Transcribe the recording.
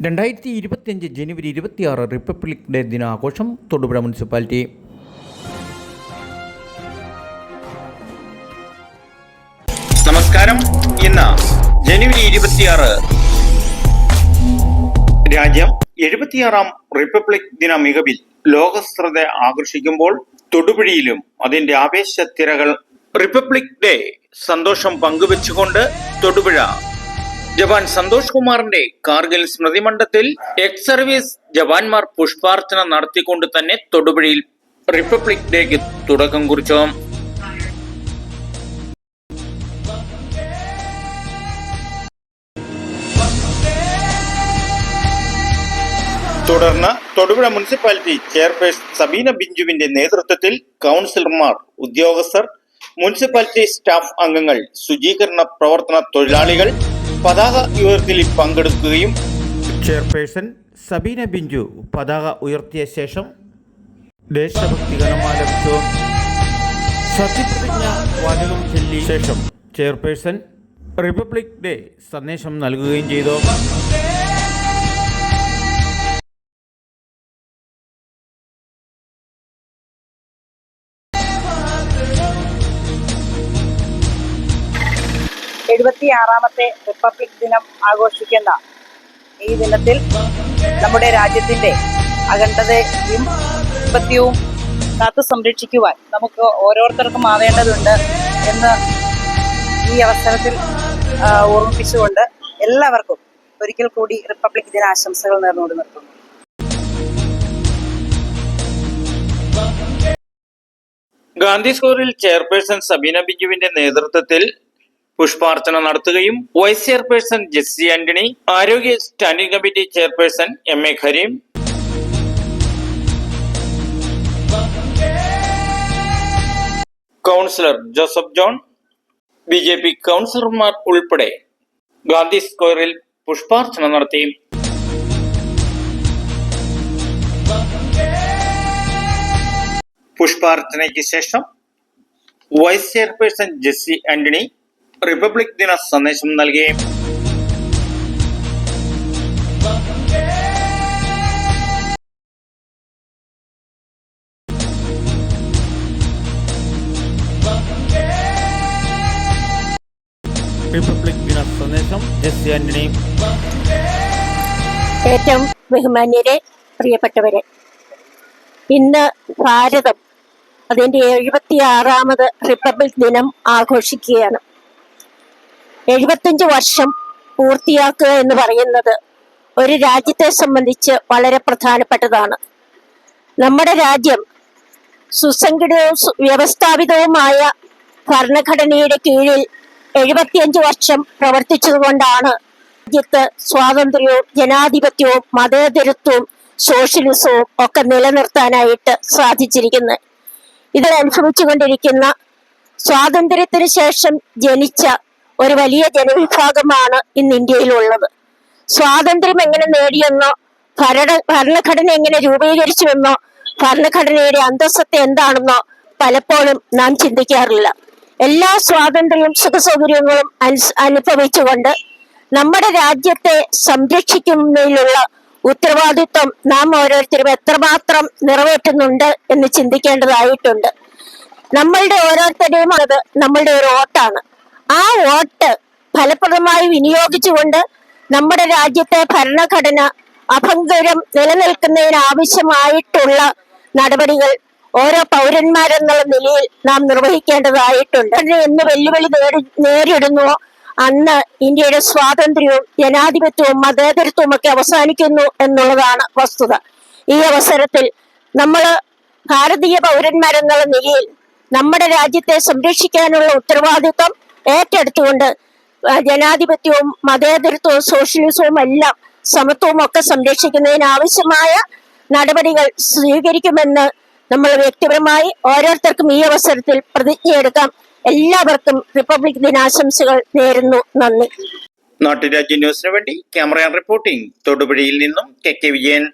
രണ്ടായിരത്തി ഇരുപത്തിയഞ്ച് ജനുവരി ഇരുപത്തിയാറ് റിപ്പബ്ലിക് ഡേ ദിനാഘോഷം തൊടുപുഴ മുനിസിപ്പാലിറ്റി. നമസ്കാരം. ഇന്ന് ജനുവരി ഇരുപത്തിയാറ് രാജ്യം എഴുപത്തിയാറാം റിപ്പബ്ലിക് ദിന മികവിൽ ലോകശ്രദ്ധ ആകർഷിക്കുമ്പോൾ തൊടുപുഴയിലും അതിന്റെ ആവേശ തിരകൾ റിപ്പബ്ലിക് ഡേ സന്തോഷം പങ്കുവെച്ചുകൊണ്ട് തൊടുപുഴ ജവാൻ സന്തോഷ് കുമാറിന്റെ കാർഗിൽ സ്മൃതി മണ്ഡത്തിൽ എക്സ് സർവീസ് ജവാന്മാർ പുഷ്പാർച്ചന നടത്തിക്കൊണ്ട് തന്നെ തൊടുപുഴയിൽ റിപ്പബ്ലിക് ഡേക്ക് തുടക്കം കുറിച്ചു. തുടർന്ന് തൊടുപുഴ മുനിസിപ്പാലിറ്റി ചെയർപേഴ്സൺ സബീന ബിഞ്ചുവിന്റെ നേതൃത്വത്തിൽ കൗൺസിലർമാർ ഉദ്യോഗസ്ഥർ മുനിസിപ്പാലിറ്റി സ്റ്റാഫ് അംഗങ്ങൾ ശുചീകരണ പ്രവർത്തന തൊഴിലാളികൾ പതാക ഉയർത്തലിൽ പങ്കെടുക്കുകയും ചെയർപേഴ്സൺ സബീന ബിഞ്ചു പതാക ഉയർത്തിയ ശേഷം ദേശഭക്തി ഗണമാലപിച്ചു സത്യപ്രതിജ്ഞ വാചകം ചൊല്ലി ശേഷം ചെയർപേഴ്സൺ റിപ്പബ്ലിക് ഡേ സന്ദേശം നൽകുകയും ചെയ്തു. എഴുപത്തിയാറാമത്തെ റിപ്പബ്ലിക് ദിനം ആഘോഷിക്കുന്ന ഈ ദിനത്തിൽ നമ്മുടെ രാജ്യത്തിന്റെ അഖണ്ഡതയും സമ്പത്യവും കാത്തു സംരക്ഷിക്കുവാൻ നമുക്ക് ഓരോരുത്തർക്കും ആവേണ്ടതുണ്ട് എന്ന് ഈ അവസരത്തിൽ ഓർമ്മിപ്പിച്ചുകൊണ്ട് എല്ലാവർക്കും ഒരിക്കൽ കൂടി റിപ്പബ്ലിക് ദിന ആശംസകൾ നേർന്നുകൊണ്ട് നിർത്തുന്നു. ഗാന്ധി സ്കൂളിൽ ചെയർപേഴ്സൺ സബീന ബിജുവിന്റെ നേതൃത്വത്തിൽ പുഷ്പാർച്ചന നടത്തുകയും വൈസ് ചെയർപേഴ്സൺ ജെസ്സി ആന്റണി ആരോഗ്യ standing committee chairperson M A Kareem councillor Joseph John B J P കൗൺസിലർമാർ ഉൾപ്പെടെ ഗാന്ധി സ്ക്വയറിൽ പുഷ്പാർച്ചന നടത്തി. പുഷ്പാർച്ചനയ്ക്ക് ശേഷം vice chairperson Jessy Antony republic ദിന സന്ദേശം നൽകി റിപ്പബ്ലിക് ദിന സന്ദേശം എസ് സി ആന്റണി ഏറ്റവും ബഹുമാന്യരെ പ്രിയപ്പെട്ടവരെ ഇന്ന് ഭാരതം അതിന്റെ എഴുപത്തിയാറാമത് റിപ്പബ്ലിക് ദിനം ആഘോഷിക്കുകയാണ്. എഴുപത്തഞ്ച് വർഷം പൂർത്തിയാക്കുക എന്ന് പറയുന്നത് ഒരു രാജ്യത്തെ സംബന്ധിച്ച് വളരെ പ്രധാനപ്പെട്ടതാണ്. നമ്മുടെ രാജ്യം സുസംഘടിതവും വ്യവസ്ഥാപിതവുമായ ഭരണഘടനയുടെ കീഴിൽ എഴുപത്തിയഞ്ച് വർഷം പ്രവർത്തിച്ചതുകൊണ്ടാണ് രാജ്യത്ത് സ്വാതന്ത്ര്യവും ജനാധിപത്യവും മതേതരത്വവും സോഷ്യലിസവും ഒക്കെ നിലനിർത്താനായിട്ട് സാധിച്ചിരിക്കുന്നത്. ഇതിൽ അനുഭവിച്ചുകൊണ്ടിരിക്കുന്ന സ്വാതന്ത്ര്യത്തിന് ശേഷം ജനിച്ച ഒരു വലിയ ജനവിഭാഗമാണ് ഇന്ന് ഇന്ത്യയിലുള്ളത്. സ്വാതന്ത്ര്യം എങ്ങനെ നേടിയെന്നോ ഭരണ ഭരണഘടന എങ്ങനെ രൂപീകരിച്ചുവെന്നോ ഭരണഘടനയുടെ അന്തസ്സത്തെ എന്താണെന്നോ പലപ്പോഴും നാം ചിന്തിക്കാറില്ല. എല്ലാ സ്വാതന്ത്ര്യവും സുഖസൗകര്യങ്ങളും അനുഭവിച്ചുകൊണ്ട് നമ്മുടെ രാജ്യത്തെ സംരക്ഷിക്കുന്നതിലുള്ള ഉത്തരവാദിത്വം നാം ഓരോരുത്തരും എത്രമാത്രം നിറവേറ്റുന്നുണ്ട് എന്ന് ചിന്തിക്കേണ്ടതായിട്ടുണ്ട്. നമ്മളുടെ ഓരോരുത്തരുടെയും അത് നമ്മളുടെ ഒരു വോട്ടാണ് ആ വോട്ട് ഫലപ്രദമായി വിനിയോഗിച്ചുകൊണ്ട് നമ്മുടെ രാജ്യത്തെ ഭരണഘടന അഭംഗരം നിലനിൽക്കുന്നതിന് ആവശ്യമായിട്ടുള്ള നടപടികൾ ഓരോ പൗരന്മാരെന്നുള്ള നിലയിൽ നാം നിർവഹിക്കേണ്ടതായിട്ടുണ്ട്. എന്ന് വെല്ലുവിളി നേരിടുന്നുവോ അന്ന് ഇന്ത്യയുടെ സ്വാതന്ത്ര്യവും ജനാധിപത്യവും മതേതരത്വവും ഒക്കെ അവസാനിക്കുന്നു എന്നുള്ളതാണ് വസ്തുത. ഈ അവസരത്തിൽ നമ്മൾ ഭാരതീയ പൗരന്മാരെന്നുള്ള നിലയിൽ നമ്മുടെ രാജ്യത്തെ സംരക്ഷിക്കാനുള്ള ഉത്തരവാദിത്വം ഏറ്റെടുത്തുകൊണ്ട് ജനാധിപത്യവും മതേതരത്വവും സോഷ്യലിസവും എല്ലാം സമത്വവും ഒക്കെ സംരക്ഷിക്കുന്നതിന് ആവശ്യമായ നടപടികൾ സ്വീകരിക്കുമെന്ന് നമ്മൾ വ്യക്തിപരമായി ഓരോരുത്തർക്കും ഈ അവസരത്തിൽ പ്രതിജ്ഞയെടുക്കാം എല്ലാവർക്കും റിപ്പബ്ലിക് ദിനാശംസകൾ നേരുന്നു. നന്ദി. നാട്ടുരാജ്യ ന്യൂസിനു വേണ്ടി ക്യാമറ റിപ്പോർട്ടിംഗ് തൊടുപുഴയിൽ നിന്നും കെ കെ വിജയൻ.